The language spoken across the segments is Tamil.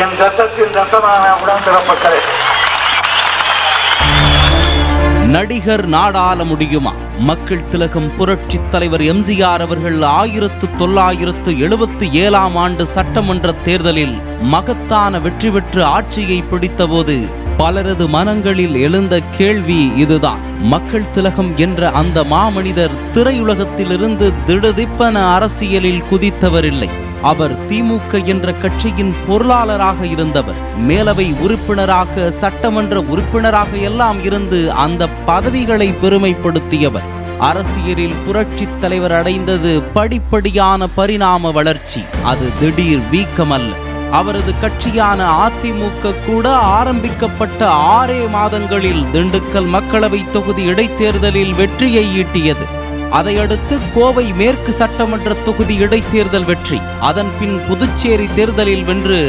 என் ரத்தத்தின் ரத்தமான உடன்பிறப்பட்டது நடிகர் நாடாள முடியுமா மக்கள் திலகம் புரட்சி தலைவர் எம்ஜிஆர் அவர்கள் ஆயிரத்து தொள்ளாயிரத்து எழுபத்தி ஏழாம் ஆண்டு சட்டமன்ற தேர்தலில் மகத்தான வெற்றி பெற்று ஆட்சியை பிடித்தபோது பலரது மனங்களில் எழுந்த கேள்வி இதுதான். மக்கள் திலகம் என்ற அந்த மாமனிதர் திரையுலகத்திலிருந்து திடுதிப்பன அரசியலில் குதித்தவரில்லை. அவர் திமுக என்ற கட்சியின் பொருளாளராக இருந்தவர். மேலவை உறுப்பினராக சட்டமன்ற உறுப்பினராக எல்லாம் இருந்து அந்த பதவிகளை பெருமைப்படுத்தியவர். அரசியலில் புரட்சித் தலைவர் அடைந்தது படிப்படியான பரிணாம வளர்ச்சி. அது திடீர் வீக்கமல்ல. அவரது கட்சியான அதிமுக கூட ஆரம்பிக்கப்பட்ட ஆறே மாதங்களில் திண்டுக்கல் மக்களவை தொகுதி இடைத்தேர்தலில் வெற்றியை ஈட்டியது. அதையடுத்து கோவை மேற்கு சட்டமன்ற தொகுதி இடைத்தேர்தல் வெற்றி. அதன் பின் புதுச்சேரி தேர்தலில் வென்று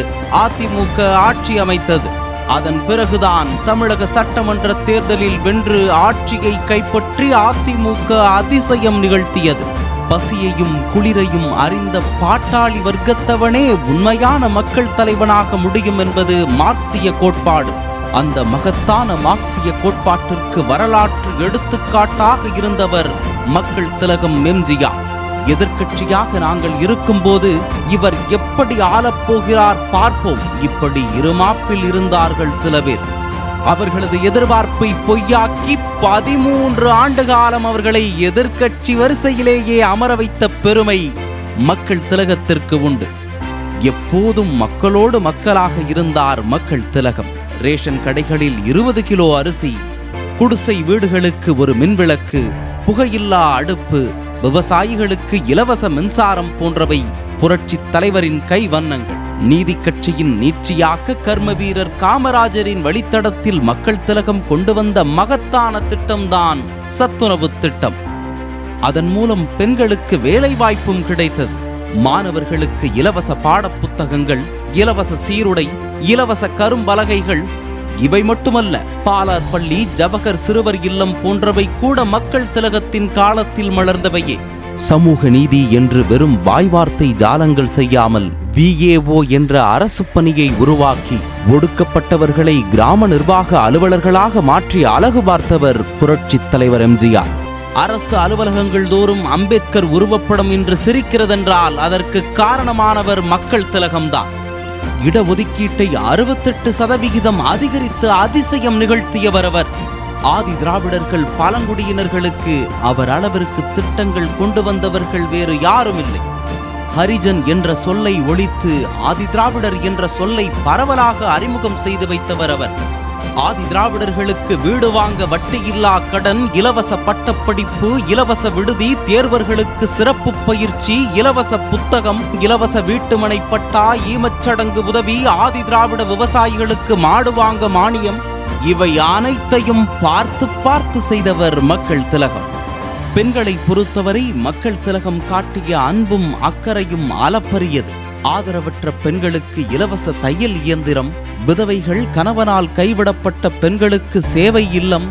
அதிமுக ஆட்சி அமைத்தது. அதன் பிறகுதான் தமிழக சட்டமன்ற தேர்தலில் வென்று ஆட்சியை கைப்பற்றி அதிமுக அதிசயம் நிகழ்த்தியது. பசியையும் குளிரையும் அறிந்த பாட்டாளி வர்க்கத்தவனே உண்மையான மக்கள் தலைவனாக முடியும் என்பது மார்க்சிய கோட்பாடு. அந்த மகத்தான மார்க்சிய கோட்பாட்டிற்கு வரலாற்று எடுத்துக்காட்டாக இருந்தவர் மக்கள் திலகம் எம்ஜிஆர் எதிர்கட்சியாக நாங்கள் இருக்கும்போது இவர் எப்படி ஆளப்போகிறார் பார்ப்போம். இப்படி இருமாப்பில் இருந்தார்கள் சில பேர். அவர்களது எதிர்பார்ப்பை பொய்யாக்கி பதிமூன்று ஆண்டு காலம் அவர்களை எதிர்கட்சி வரிசையிலேயே அமர வைத்த பெருமை மக்கள் திலகத்திற்கு உண்டு. எப்போதும் மக்களோடு மக்களாக இருந்தார் மக்கள் திலகம். ரேஷன் கடைகளில் இருபது கிலோ அரிசி குடிசை வீடுகளுக்கு ஒரு மின்விளக்கு புகையில்லா அடுப்பு விவசாயிகளுக்கு இலவச மின்சாரம் போன்றவை புரட்சி தலைவரின் கைவண்ணங்கள் நீதி கட்சியின் நீட்சியாக கர்ம வீரர் காமராஜரின் வழித்தடத்தில் மக்கள் திலகம் கொண்டு வந்த மகத்தான திட்டம்தான் சத்துணவு திட்டம். அதன் மூலம் பெண்களுக்கு வேலை வாய்ப்பும் கிடைத்தது. மாணவர்களுக்கு இலவச பாடப்புத்தகங்கள் இலவச சீருடை இலவச கரும்பலகைகள் இவை மட்டுமல்ல பாலார் பள்ளி ஜவஹர் சிறுவர் இல்லம் போன்றவை கூட மக்கள் திலகத்தின் காலத்தில் மலர்ந்தவையே. சமூக நீதி என்று வெறும் வாய்வார்த்தை ஜாலங்கள் செய்யாமல் விஏஓ என்ற அரசு பணியை உருவாக்கி ஒடுக்கப்பட்டவர்களை கிராம நிர்வாக அலுவலர்களாக மாற்றி அழகு பார்த்தவர் புரட்சித் தலைவர் எம்ஜிஆர். அரசு அலுவலகங்கள் தோறும் அம்பேத்கர் உருவப்படம் இன்று சிரிக்கிறதென்றால் அதற்கு காரணமானவர் மக்கள் திலகம்தான். இடஒதுக்கீட்டை அறுபத்தெட்டு சதவிகிதம் அதிகரித்து அதிசயம் நிகழ்த்தியவர் அவர் ஆதி திராவிடர்கள் பழங்குடியினர்களுக்கு அவர் அளவிற்கு திட்டங்கள் கொண்டு வந்தவர்கள் வேறு யாரும் இல்லை ஹரிஜன் என்ற சொல்லை ஒழித்து ஆதி திராவிடர் என்ற சொல்லை பரவலாக அறிமுகம் செய்து வைத்தவர் அவர் ஆதி திராவிடர்களுக்கு வீடு வாங்க வட்டியில்லா கடன் இலவச பட்டப்படிப்பு இலவச விடுதி தேர்வர்களுக்கு சிறப்பு பயிற்சி இலவச புத்தகம் இலவச வீட்டுமனை பட்டா ஈமச்சடங்கு உதவி ஆதி திராவிட விவசாயிகளுக்கு மாடு வாங்க மானியம் இவை அனைத்தையும் பார்த்து பார்த்து செய்தவர் மக்கள் திலகம். பெண்களை பொறுத்தவரை மக்கள் திலகம் காட்டிய அன்பும் அக்கறையும் அளப்பரியது. ஆதரவற்ற பெண்களுக்கு இலவச தையல் இயந்திரம் விதவைகள் கணவனால் கைவிடப்பட்ட பெண்களுக்கு சேவை இல்லம்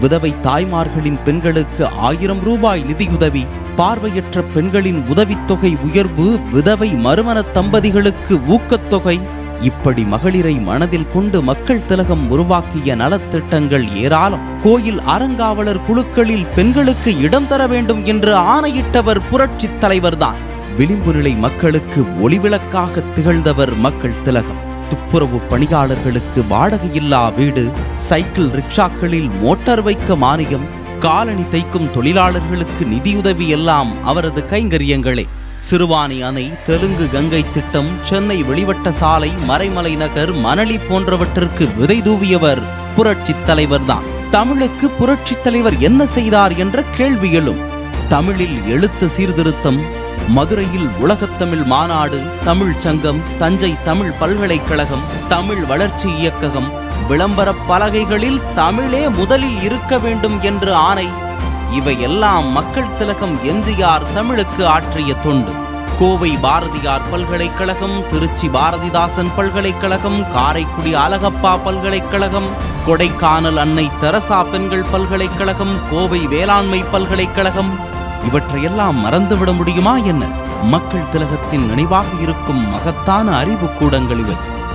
விதவை தாய்மார்களின் பெண்களுக்கு ஆயிரம் ரூபாய் நிதியுதவி பார்வையற்ற பெண்களின் உதவித்தொகை உயர்வு விதவை மறுமண தம்பதிகளுக்கு ஊக்கத்தொகை இப்படி மகளிரை மனதில் கொண்டு மக்கள் திலகம் உருவாக்கிய நலத்திட்டங்கள் ஏராளம். கோயில் அறங்காவலர் குழுக்களில் பெண்களுக்கு இடம் தர வேண்டும் என்று ஆணையிட்டவர் புரட்சித் தலைவர்தான். விளிம்பு நிலை மக்களுக்கு ஒளிவிளக்காக திகழ்ந்தவர் மக்கள் திலகம். துப்புரவு பணியாளர்களுக்கு வாடகையில்லா வீடு சைக்கிள் ரிக்ஷாக்களில் மோட்டார் வைக்க மானியம் காலணி தைக்கும் தொழிலாளர்களுக்கு நிதியுதவி எல்லாம் அவரது கைங்கரியங்களே. சிறுவாணி அணை தெலுங்கு கங்கை திட்டம் சென்னை வெளிவட்ட சாலை மறைமலை நகர் மணலி போன்றவற்றிற்கு விதை தூவியவர் புரட்சித் தலைவர்தான். தமிழுக்கு புரட்சித் தலைவர் என்ன செய்தார் என்ற கேள்வி எழும். தமிழில் எழுத்து சீர்திருத்தம் மதுரையில் உலகத்தமிழ் மாநாடு தமிழ் சங்கம் தஞ்சை தமிழ் பல்கலைக்கழகம் தமிழ் வளர்ச்சி இயக்ககம் விளம்பர பலகைகளில் தமிழே முதலில் இருக்க வேண்டும் என்று ஆணை. இவையெல்லாம் மக்கள் திலகம் எம்ஜிஆர் தமிழுக்கு ஆற்றிய தொண்டு. கோவை பாரதியார் பல்கலைக்கழகம் திருச்சி பாரதிதாசன் பல்கலைக்கழகம் காரைக்குடி அழகப்பா பல்கலைக்கழகம் கொடைக்கானல் அன்னை தெரசா பெண்கள் பல்கலைக்கழகம் கோவை வேளாண்மை பல்கலைக்கழகம் இவற்றையெல்லாம் மறந்துவிட முடியுமா என்ன? மக்கள் திலகத்தின் நினைவாக இருக்கும் மகத்தான அறிவு கூடங்கள் இவை.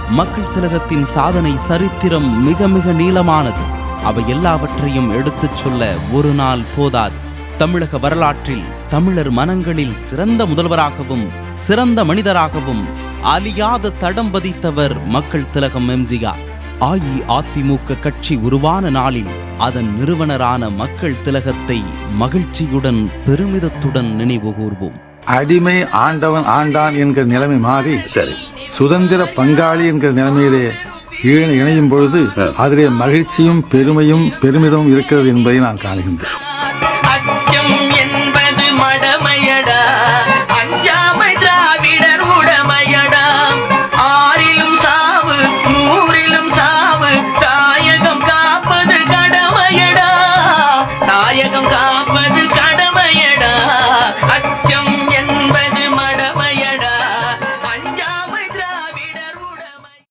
மக்கள் திலகத்தின் சாதனை சரித்திரம் மிக மிக நீளமானது. அவை எல்லாவற்றையும் எடுத்துச் சொல்ல ஒரு நாள் போதாது. தமிழக வரலாற்றில் தமிழர் மனங்களில் சிறந்த முதல்வராகவும் சிறந்த மனிதராகவும் அழியாத தடம் பதித்தவர் மக்கள் திலகம் எம்ஜிஆர் அஇஅதிமுக கட்சி உருவான நாளில் அதன் நிறுவனரான மக்கள் திலகத்தை மகிழ்ச்சியுடன் பெருமிதத்துடன் நினைவு கூர்வோம். அடிமை ஆண்டவன் ஆண்டான் என்கிற நிலைமை மாறி சரி. சுதந்திர பங்காளி என்கிற நிலைமையிலே இணை- இணையும் பொழுது அதிலே மகிழ்ச்சியும் பெருமையும் பெருமிதமும் இருக்கிறது என்பதை நான் காணுகின்றேன்.